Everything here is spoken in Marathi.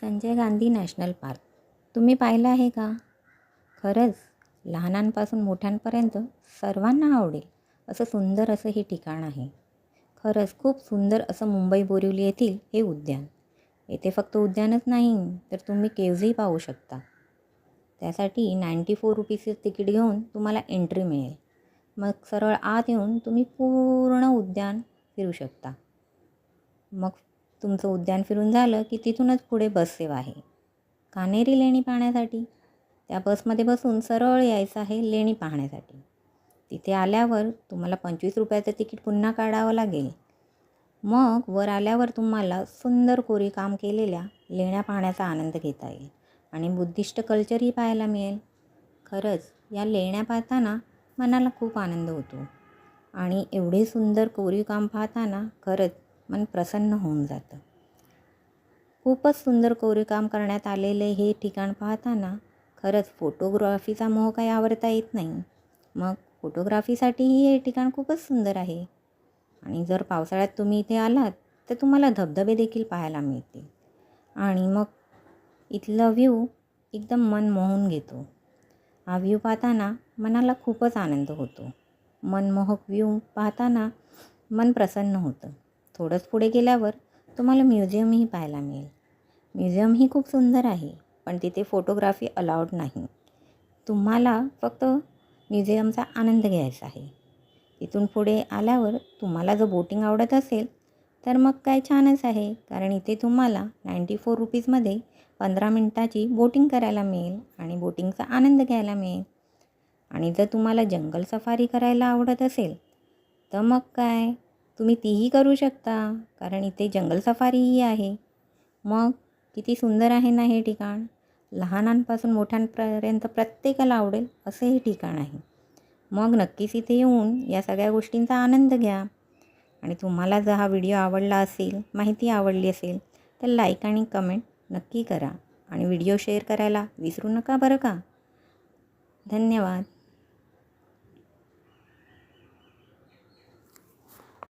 Sanjay Gandhi national park. तुम्ही पाहिलं आहे का? खरंच लहानांपासून मोठ्यांपर्यंत सर्वांना आवडेल असं सुंदर असं हे ठिकाण आहे. खरंच खूप सुंदर असं मुंबई बोरिवली येथील हे उद्यान. येथे फक्त उद्यानच नाही तर तुम्ही केव्जही पाहू शकता. त्यासाठी नाईंटी फोर रुपीजचे तिकीट घेऊन तुम्हाला एंट्री मिळेल. मग सरळ आत येऊन तुम्ही पूर्ण उद्यान फिरू शकता. मग तुमचं उद्यान फिरून झालं की तिथूनच पुढे बस सेवा आहे. कान्हेरी लेणी पाहण्यासाठी. त्या बसमध्ये बसून सरळ यायचं आहे लेणी पाहण्यासाठी. तिथे आल्यावर तुम्हाला पंचवीस रुपयाचं तिकीट पुन्हा काढावं लागेल. मग वर आल्यावर तुम्हाला सुंदर कोरी काम केलेल्या लेण्या पाहण्याचा आनंद घेता येईल आणि बुद्धिस्ट कल्चरही पाहायला मिळेल. खरंच या लेण्या पाहताना मनाला खूप आनंद होतो. आणि एवढे सुंदर कोरीव काम पाहताना खरंच मन प्रसन्न होऊन जातं. खूपच सुंदर कोरीवकाम करण्यात आलेले हे ठिकाण पाहताना खरंच फोटोग्राफीचा मोह काही आवडता येत नाही. मग फोटोग्राफीसाठीही हे ठिकाण खूपच सुंदर आहे. आणि जर पावसाळ्यात तुम्ही इथे आलात तर तुम्हाला धबधबे देखील पाहायला मिळतील. आणि मग इथलं व्ह्यू एकदम मन मोहून घेतो. हा व्ह्यू पाहताना मनाला खूपच आनंद होतो. मनमोहक व्ह्यू पाहताना मन प्रसन्न होतं. थोडंच पुढे गेल्यावर तुम्हाला म्युझियमही पाहायला मिळेल. म्युझियमही खूप सुंदर आहे पण तिथे फोटोग्राफी अलाउड नाही. तुम्हाला फक्त म्युझियमचा आनंद घ्यायचा आहे. तिथून पुढे आल्यावर तुम्हाला जर बोटिंग आवडत असेल तर मग काय छानच आहे कारण इथे तुम्हाला नाईंटी फोर रुपीजमध्ये पंधरा मिनटाची बोटिंग करायला मिळेल आणि बोटिंगचा आनंद घ्यायला मिळेल. आणि जर तुम्हाला जंगल सफारी करायला आवडत असेल तर मग काय? तुम्ही तीही करू शकता कारण इथे जंगल सफारीही आहे. मग किती सुंदर आहे ना हे ठिकाण. लहानांपासून मोठ्यांपर्यंत प्रत्येकाला आवडेल असं हे ठिकाण आहे. मग नक्कीच इथे येऊन या सगळ्या गोष्टींचा आनंद घ्या. आणि तुम्हाला जर हा व्हिडिओ आवडला असेल माहिती आवडली असेल तर लाईक आणि कमेंट नक्की करा. आणि व्हिडिओ शेअर करायला विसरू नका बरं का? धन्यवाद.